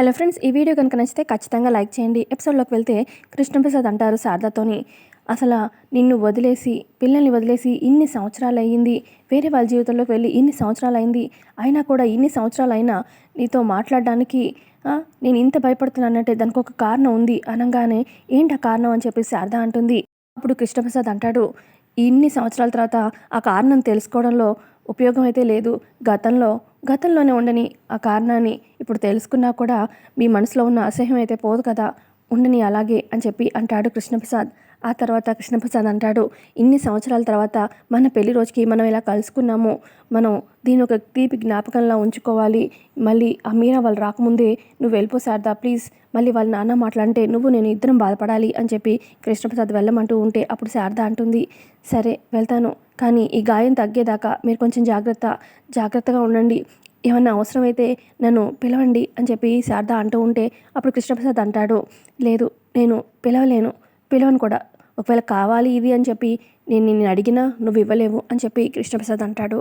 Hello friends ఈ video కనుక నచ్చితే ఖచ్చితంగా లైక్ చేయండి. ఎపిసోడ్లోకి వెళ్తే కృష్ణప్రసాద్ అంటారు శారదాతోని అసలు నిన్ను వదిలేసి పిల్లల్ని వదిలేసి ఇన్ని సంవత్సరాలు అయ్యింది వేరే వాళ్ళ జీవితంలోకి వెళ్ళి ఇన్ని సంవత్సరాలు అయింది అయినా కూడా ఇన్ని సంవత్సరాలు అయినా నీతో మాట్లాడడానికి నేను ఇంత భయపడుతున్నానంటే దానికి ఒక కారణం ఉంది అనగానే ఏంటి ఆ కారణం? అని చెప్పి శారద అంటుంది. అప్పుడు కృష్ణప్రసాద్ అంటాడు ఇన్ని సంవత్సరాల తర్వాత ఆ కారణం తెలుసుకోవడంలో ఉపయోగం అయితే లేదు. గతంలో గతంలోనే ఉండని ఆ కారణాన్ని ఇప్పుడు తెలుసుకున్నా కూడా మీ మనసులో ఉన్న అసహ్యం అయితే పోదు కదా. ఉండని అలాగే అని చెప్పి అంటాడు కృష్ణప్రసాద్. ఆ తర్వాత కృష్ణప్రసాద్ అంటాడు ఇన్ని సంవత్సరాల తర్వాత మన పెళ్ళి రోజుకి మనం ఇలా కలుసుకున్నాము. మనం దీని ఒక తీపి జ్ఞాపకంలా ఉంచుకోవాలి. మళ్ళీ ఆ మీరా వాళ్ళు రాకముందే నువ్వు వెళ్ళిపో శారదా ప్లీజ్. మళ్ళీ వాళ్ళ నాన్న మాట్లాడితే నువ్వు నేను ఇద్దరం బాధపడాలి అని చెప్పి కృష్ణప్రసాద్ వెళ్ళమంటూ ఉంటే అప్పుడు శారద అంటుంది సరే వెళ్తాను. కానీ ఈ గాయం తగ్గేదాకా మీరు కొంచెం జాగ్రత్త. జాగ్రత్తగా ఉండండి. ఏమన్నా అవసరమైతే నన్ను పిలవండి అని చెప్పి శారద అంటూ ఉంటే అప్పుడు కృష్ణప్రసాద్ అంటాడు లేదు నేను పిలవలేను. పిలవను కూడా. ఒకవేళ కావాలి ఇది అని చెప్పి నేను నిన్ను అడిగినా నువ్వు ఇవ్వలేవు అని చెప్పి కృష్ణప్రసాద్ అంటాడు.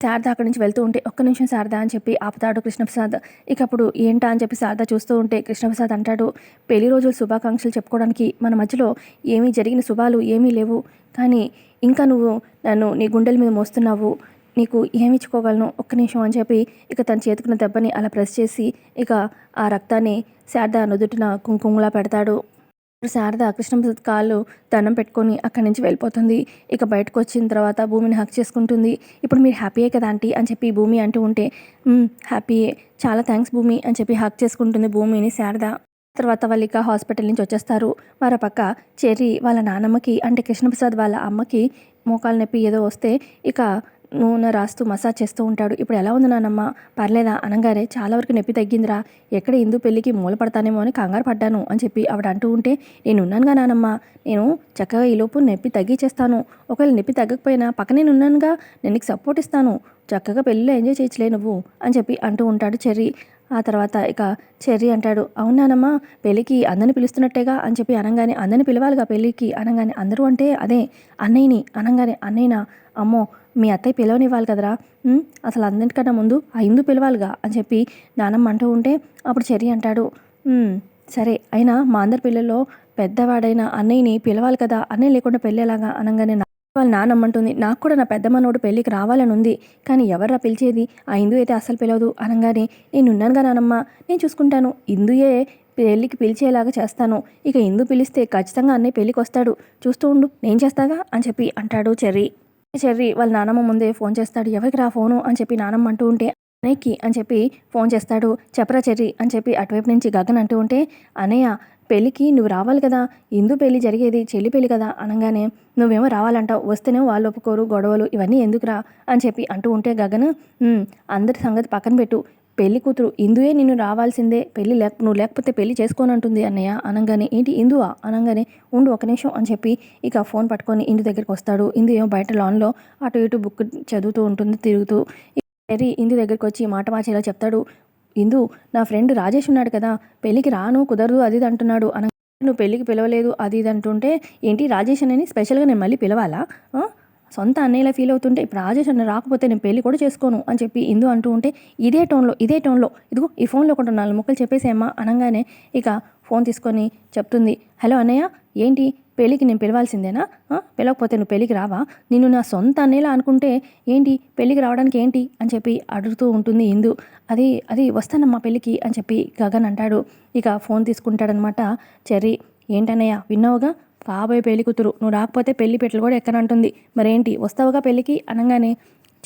శారద అక్కడి నుంచి వెళ్తూ ఉంటే ఒక్క నిమిషం శారద అని చెప్పి ఆపుతాడు కృష్ణప్రసాద్. ఇక అప్పుడు ఏంటా అని చెప్పి శారద చూస్తూ ఉంటే కృష్ణప్రసాద్ అంటాడు పెళ్ళి రోజులు శుభాకాంక్షలు చెప్పుకోవడానికి మన మధ్యలో ఏమీ జరిగిన శుభాలు ఏమీ లేవు. కానీ ఇంకా నువ్వు నన్ను నీ గుండెల మీద మోస్తున్నావు. నీకు ఏమి ఇచ్చుకోగలను? ఒక్క నిమిషం అని చెప్పి ఇక తన చేతుకున్న దెబ్బని అలా ప్రెస్ చేసి ఇక ఆ రక్తాన్ని శారద నుదుటిన కుంకుమలా పెడతాడు. శారద కృష్ణప్రసాద్ కాళ్ళు దండం పెట్టుకొని అక్కడి నుంచి వెళ్ళిపోతుంది. ఇక బయటకు వచ్చిన తర్వాత భూమిని హక్ చేసుకుంటుంది. ఇప్పుడు మీరు హ్యాపీయే కదా ఆంటీ అని చెప్పి భూమి అంటూ ఉంటే హ్యాపీయే. చాలా థ్యాంక్స్ భూమి అని చెప్పి హక్ చేసుకుంటుంది భూమిని శారద. తర్వాత వాళ్ళు ఇక హాస్పిటల్ నుంచి వచ్చేస్తారు. వారి పక్క చెర్రీ వాళ్ళ నానమ్మకి అంటే కృష్ణప్రసాద్ వాళ్ళ అమ్మకి మోకాలు నొప్పి ఏదో వస్తే ఇక నూనె రాస్తూ మసాజ్ చేస్తూ ఉంటాడు. ఇప్పుడు ఎలా ఉంది నానమ్మ? పర్లేదా? అనగానే చాలా వరకు నొప్పి తగ్గిందిరా. ఎక్కడ ఇందు పెళ్ళికి మూలపడతానేమో అని కంగారు పడ్డాను అని చెప్పి ఆవిడ అంటూ ఉంటే నేను ఉన్నానుగా నానమ్మ. నేను చక్కగా ఈలోపు నొప్పి తగ్గించేస్తాను ఒకవేళ నొప్పి తగ్గకపోయినా పక్కనే ఉన్నానుగా నేను నీకు సపోర్ట్ ఇస్తాను. చక్కగా పెళ్ళిలో ఎంజాయ్ చేయొచ్చులే నువ్వు. అని చెప్పి అంటూ ఉంటాడు చెర్రీ. ఆ తర్వాత ఇక చెర్రీ అంటాడు అవునానమ్మా పెళ్ళికి అందరిని పిలుస్తున్నట్టేగా అని చెప్పి అనగానే అందరిని పిలవాలిగా పెళ్ళికి. అనగానే అందరూ అంటే అదే అన్నయ్యని. అనగానే అన్నయ్యనా? అమ్మో మీ అత్తయ్య పిలవనివ్వాలి కదరా? అసలు అందరికన్నా ముందు ఆ ఇందు పిలవాలిగా అని చెప్పి నానమ్మ అంటూ ఉంటే అప్పుడు చెర్రీ అంటాడు. సరే అయినా మా అందరి పిల్లల్లో పెద్దవాడైన అన్నయ్యని పిలవాలి కదా అన్నయ్య లేకుండా పెళ్ళి ఎలాగా అనగానే నా- వాళ్ళ నానమ్మంటుంది నాకు కూడా నా పెద్ద మనోడు పెళ్ళికి రావాలని ఉంది కానీ ఎవర్రా పిలిచేది? ఆ ఇందు అయితే అసలు పిలవదు అనగానే నేను ఉన్నానుగా నానమ్మ నేను చూసుకుంటాను. ఇందుయే పెళ్ళికి పిలిచేలాగా చేస్తాను. ఇక ఇందు పిలిస్తే ఖచ్చితంగా అన్నయ్య పెళ్ళికి వస్తాడు చూస్తూ ఉండు నేను చేస్తాగా? అని చెప్పి అంటాడు చెర్రీ. చెర్రీ వాళ్ళ నానమ్మ ముందే ఫోన్ చేస్తాడు ఎవరికి రా ఫోను? అని చెప్పి నానమ్మ అంటూ ఉంటే అన్నయ్యకి అని చెప్పి ఫోన్ చేస్తాడు. చెప్పరా చెర్రీ అని చెప్పి అటువైపు నుంచి గగన్ అంటూ ఉంటే అన్నయ్య పెళ్ళికి నువ్వు రావాలి కదా ఇందు పెళ్ళి జరిగేది చెల్లి పెళ్ళి కదా అనగానే నువ్వేమో రావాలంటావు వస్తేనే వాళ్ళు ఒప్పుకోరు గొడవలు ఇవన్నీ ఎందుకురా? అని చెప్పి అంటూ ఉంటే గగన్ అందరి సంగతి పక్కన పెట్టు పెళ్ళి కూతురు ఇందుయే నిన్ను రావాల్సిందే పెళ్ళి లేక నువ్వు లేకపోతే పెళ్ళి చేసుకోనంటుంది అన్నయ్య. అనగానే ఏంటి ఇందువా? అనగానే ఉండు ఒక నిమిషం అని చెప్పి ఇక ఫోన్ పట్టుకొని ఇందు దగ్గరికి వస్తాడు. ఇందు ఏమో బయట లాన్లో అటు ఇటు బుక్ చదువుతూ ఉంటుంది తిరుగుతూ. సరే ఇందు దగ్గరికి వచ్చి మాట మార్చేలా చెప్తాడు. ఇందు నా ఫ్రెండ్ రాజేష్ ఉన్నాడు కదా పెళ్ళికి రాను కుదరదు అది ఇది అంటున్నాడు. అన నువ్వు పెళ్ళికి పిలవలేదు అది ఇది అంటుంటే ఏంటి రాజేష్ అని స్పెషల్గా నేను మళ్ళీ పిలవాలా? సొంత అన్నయ్యలా ఫీల్ అవుతుంటే ఇప్పుడు రాజేష్ అన్న రాకపోతే నేను పెళ్ళి కూడా చేసుకోను అని చెప్పి ఇందు అంటూ ఉంటే ఇదే టోన్లో ఇదే టోన్లో ఇదిగో ఈ ఫోన్లో ఒకటి నాలుగు ముక్కలు చెప్పేసేమ్మా అనగానే ఇక ఫోన్ తీసుకొని చెప్తుంది హలో అన్నయ్య ఏంటి? పెళ్ళికి నేను పిలవాల్సిందేనా? పిలవకపోతే నువ్వు పెళ్ళికి రావా? నిన్ను నా సొంత అన్నయ్యలా అనుకుంటే ఏంటి? పెళ్ళికి రావడానికి ఏంటి? అని చెప్పి అడుగుతూ ఉంటుంది ఇందు. అది అది వస్తానమ్మా పెళ్ళికి అని చెప్పి గగన్ అంటాడు. ఇక ఫోన్ తీసుకుంటాడనమాట చెర్రీ ఏంటన్నయ్య విన్నావుగా? కాబోయే పెళ్ళి కూతురు. నువ్వు రాకపోతే పెళ్ళి పెట్టలు కూడా ఎక్కనంటుంది. మరేంటి? వస్తావుగా పెళ్ళికి అనగానే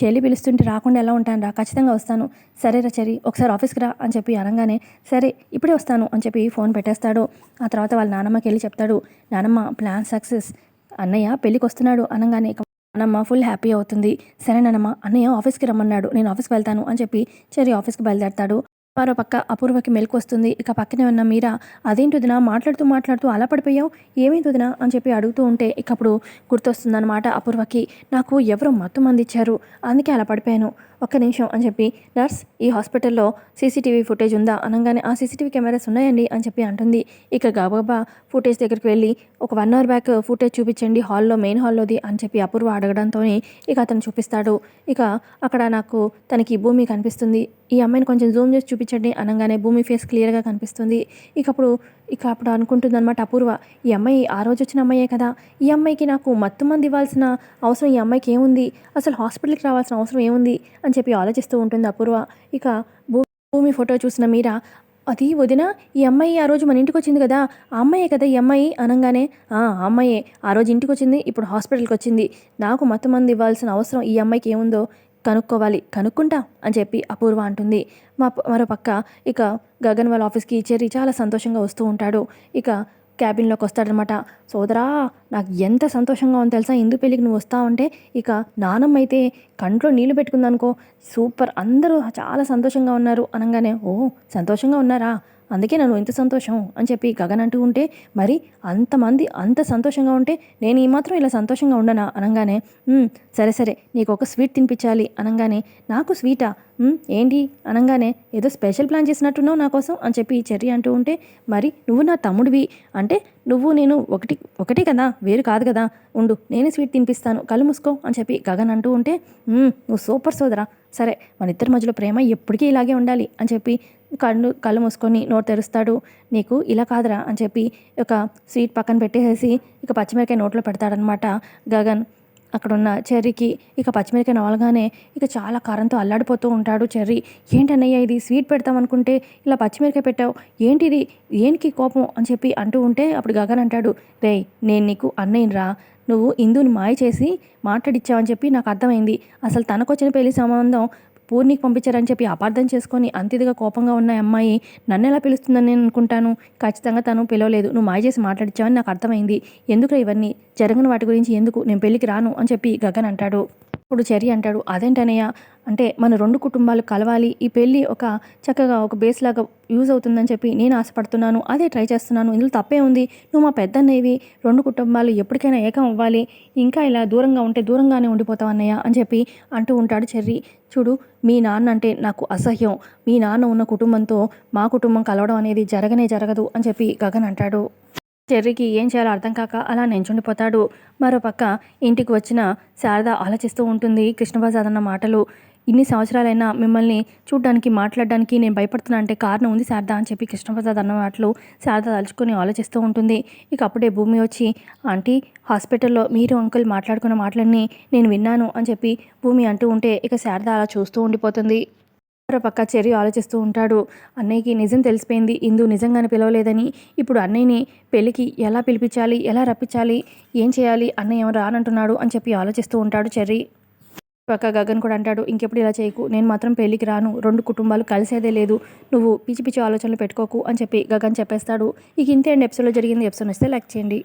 చెల్లి పిలుస్తుంటే రాకుండా ఎలా ఉంటాను రా ఖచ్చితంగా వస్తాను. సరేరా చెరి ఒకసారి ఆఫీస్కి రా అని చెప్పి అనగానే సరే ఇప్పుడే వస్తాను అని చెప్పి ఫోన్ పెట్టేస్తాడు. ఆ తర్వాత వాళ్ళ నానమ్మకి వెళ్ళి చెప్తాడు నానమ్మ ప్లాన్ సక్సెస్. అన్నయ్య పెళ్ళికి వస్తున్నాడు. అనగానే ఇక నానమ్మ ఫుల్ హ్యాపీ అవుతుంది. సరే నానమ్మ అన్నయ్య ఆఫీస్కి రమ్మన్నాడు. నేను ఆఫీస్కి వెళ్తాను. అని చెప్పి చెరి ఆఫీస్కి బయలుదేరతాడు. మరో పక్క అపూర్వకి మెలకు వస్తుంది. ఇక పక్కనే ఉన్న మీరా అదేంటిదినా మాట్లాడుతూ మాట్లాడుతూ అలా పడిపోయావు ఏమైందిదినా అని చెప్పి అడుగుతూ ఉంటే ఇకప్పుడు గుర్తొస్తుందన్నమాట అపూర్వకి. నాకు ఎవరో మత్తు మందిచ్చారు. అందుకే అలా పడిపోయాను. ఒక్క నిమిషం అని చెప్పి నర్స్ ఈ హాస్పిటల్లో సీసీటీవీ ఫుటేజ్ ఉందా? అనగానే ఆ సీసీటీవీ కెమెరాస్ ఉన్నాయండి అని చెప్పి అంటుంది. ఇక గబగబా ఫుటేజ్ దగ్గరికి వెళ్ళి ఒక వన్ అవర్ బ్యాక్ ఫుటేజ్ చూపించండి హాల్లో మెయిన్ హాల్లోది అని చెప్పి అపూర్వ అడగడంతో ఇక అతను చూపిస్తాడు. ఇక అక్కడ నాకు తనకి భూమి కనిపిస్తుంది. ఈ అమ్మాయిని కొంచెం జూమ్ చేసి చూపించండి అనగానే భూమి ఫేస్ క్లియర్గా కనిపిస్తుంది. ఇక అప్పుడు ఇక అప్పుడు అనుకుంటుంది అనమాట అపూర్వ ఈ అమ్మాయి ఆ రోజు వచ్చిన అమ్మాయే కదా ఈ అమ్మాయికి నాకు మత్తు మంది ఇవ్వాల్సిన అవసరం ఈ అమ్మాయికి ఏముంది? అసలు హాస్పిటల్కి రావాల్సిన అవసరం ఏముంది? అని చెప్పి ఆలోచిస్తూ ఉంటుంది అపూర్వ. ఇక భూ భూమి ఫోటో చూసిన మీరా అది వదిన ఈ అమ్మాయి ఆ రోజు మన ఇంటికి వచ్చింది కదా ఆ అమ్మాయే కదా ఈ అమ్మాయి? అనగానే "ఆ, ఆ అమ్మాయే ఆ రోజు ఇంటికి వచ్చింది ఇప్పుడు హాస్పిటల్కి వచ్చింది. నాకు మత్తు మంది ఇవ్వాల్సిన అవసరం ఈ అమ్మాయికి ఏముందో కనుక్కోవాలి కనుక్కుంటా అని చెప్పి అపూర్వ అంటుంది. మా మరోపక్క ఇక గగన్ వాళ్ళ ఆఫీస్కి చెర్రీ చాలా సంతోషంగా వస్తూ ఉంటాడు. ఇక క్యాబిన్లోకి వస్తాడనమాట సోదరా నాకు ఎంత సంతోషంగా ఉంది తెలుసా? ఇందు పెళ్ళికి నువ్వు వస్తా ఉంటే ఇక నానమ్మ అయితే కంట్లో నీళ్ళు పెట్టుకుందనుకో సూపర్ అందరూ చాలా సంతోషంగా ఉన్నారు అనగానే ఓ సంతోషంగా ఉన్నారా? అందుకే నన్ను ఇంత సంతోషం అని చెప్పి గగన్ అంటూ ఉంటే మరి అంతమంది అంత సంతోషంగా ఉంటే నేను ఈ మాత్రం ఇలా సంతోషంగా ఉండనా? అనగానే సరే సరే నీకు ఒక స్వీట్ తినిపించాలి. అనగానే నాకు స్వీటా? ఏంటి? అనగానే ఏదో స్పెషల్ ప్లాన్ చేసినట్టున్నావు నా కోసం? అని చెప్పి చెర్రి అంటూ ఉంటే మరి నువ్వు నా తమ్ముడివి? అంటే నువ్వు నేను ఒకటి ఒకటే కదా? వేరు కాదు కదా? ఉండు నేనే స్వీట్ తినిపిస్తాను. కళ్ళు మూసుకో. అని చెప్పి గగన్ అంటూ ఉంటే నువ్వు సూపర్ సోదరా. సరే మన ఇద్దరి మధ్యలో ప్రేమ ఎప్పటికీ ఇలాగే ఉండాలి. అని చెప్పి కళ్ళు కళ్ళు మూసుకొని నోరు తెరుస్తాడు. నీకు ఇలా కాదురా అని చెప్పి ఒక స్వీట్ పక్కన పెట్టేసేసి ఇక పచ్చిమిరకాయ నోట్లో పెడతాడనమాట గగన్. అక్కడున్న చెర్రీకి ఇక పచ్చిమిరకాయ నవలగానే ఇక చాలా కారంతో అల్లాడిపోతూ ఉంటాడు చెర్రీ. ఏంటన్నయ్య ఇది? స్వీట్ పెడతామనుకుంటే ఇలా పచ్చిమిరకాయ పెట్టావు. ఏంటిది? ఏంటికి కోపం? అని చెప్పి అంటూ ఉంటే అప్పుడు గగన్ అంటాడు రే నేను నీకు అన్నయ్యరా నువ్వు ఇందుని మాయ చేసి మాట్లాడిచ్చావని చెప్పి నాకు అర్థమైంది. అసలు తనకొచ్చిన పెళ్ళి సంబంధం పూర్ణికి పంపించారని చెప్పి అపార్థం చేసుకొని అంతిదిగా కోపంగా ఉన్న అమ్మాయి నన్ను ఎలా పిలుస్తుందని నేను అనుకుంటాను? ఖచ్చితంగా తను పిలవలేదు. నువ్వు మాయ చేసి మాట్లాడించావని నాకు అర్థమైంది. ఎందుకు ఇవన్నీ? జరగని వాటి గురించి ఎందుకు? నేను పెళ్ళికి రాను అని చెప్పి గగన్ అంటాడు. అప్పుడు చెరి అంటాడు అదేంటనయ్య అంటే మన రెండు కుటుంబాలు కలవాలి ఈ పెళ్ళి ఒక చక్కగా ఒక బేస్ లాగా యూజ్ అవుతుందని చెప్పి నేను ఆశపడుతున్నాను అదే ట్రై చేస్తున్నాను ఇందులో తప్పే ఉంది నువ్వు మా పెద్దన్నయ్యవి రెండు కుటుంబాలు ఎప్పటికైనా ఏకం అవ్వాలి ఇంకా ఇలా దూరంగా ఉంటే దూరంగానే ఉండిపోతావు అన్నయ్య అని చెప్పి అంటూ ఉంటాడు చెర్రి. చూడు మీ నాన్న అంటే నాకు అసహ్యం మీ నాన్న ఉన్న కుటుంబంతో మా కుటుంబం కలవడం అనేది జరగనే జరగదు అని చెప్పి గగన్ అంటాడు. చెర్రీకి ఏం చేయాలో అర్థం కాక అలా నించుండిపోతాడు. మరోపక్క ఇంటికి వచ్చిన శారద ఆలోచిస్తూ ఉంటుంది కృష్ణప్రసాద్ అన్న మాటలు. ఇన్ని సంవత్సరాలైనా మిమ్మల్ని చూడడానికి మాట్లాడడానికి నేను భయపడుతున్నా అంటే కారణం ఉంది శారద అని చెప్పి కృష్ణప్రసాద్ అన్న మాటలు శారద తలుచుకొని ఆలోచిస్తూ ఉంటుంది. ఇక అప్పుడే భూమి వచ్చి ఆంటీ హాస్పిటల్లో మీరు అంకుల్ మాట్లాడుకున్న మాటలన్నీ నేను విన్నాను అని చెప్పి భూమి అంటూ ఉంటే ఇక శారద అలా చూస్తూ ఉండిపోతుంది. మరో పక్క చెర్రి ఆలోచిస్తూ ఉంటాడు. అన్నయ్యకి నిజం తెలిసిపోయింది. ఇందు నిజంగానే పిలవలేదని. ఇప్పుడు అన్నయ్యని పెళ్ళికి ఎలా పిలిపించాలి? ఎలా రప్పించాలి? ఏం చేయాలి? అన్నయ్య ఏమో రానంటున్నాడు అని చెప్పి ఆలోచిస్తూ ఉంటాడు చెర్రి. పక్క గగన్ కూడా అంటాడు ఇంకెప్పుడు ఇలా చేయకు. నేను మాత్రం పెళ్ళికి రాను. రెండు కుటుంబాలు కలిసేదే లేదు. నువ్వు పిచ్చి పిచ్చి ఆలోచనలు పెట్టుకోకు అని చెప్పి గగన్ చెప్పేస్తాడు. ఇక ఇంతే అండి ఎపిసోడ్లో జరిగింది. ఎపిసోడ్ వస్తే లైక్ చేయండి.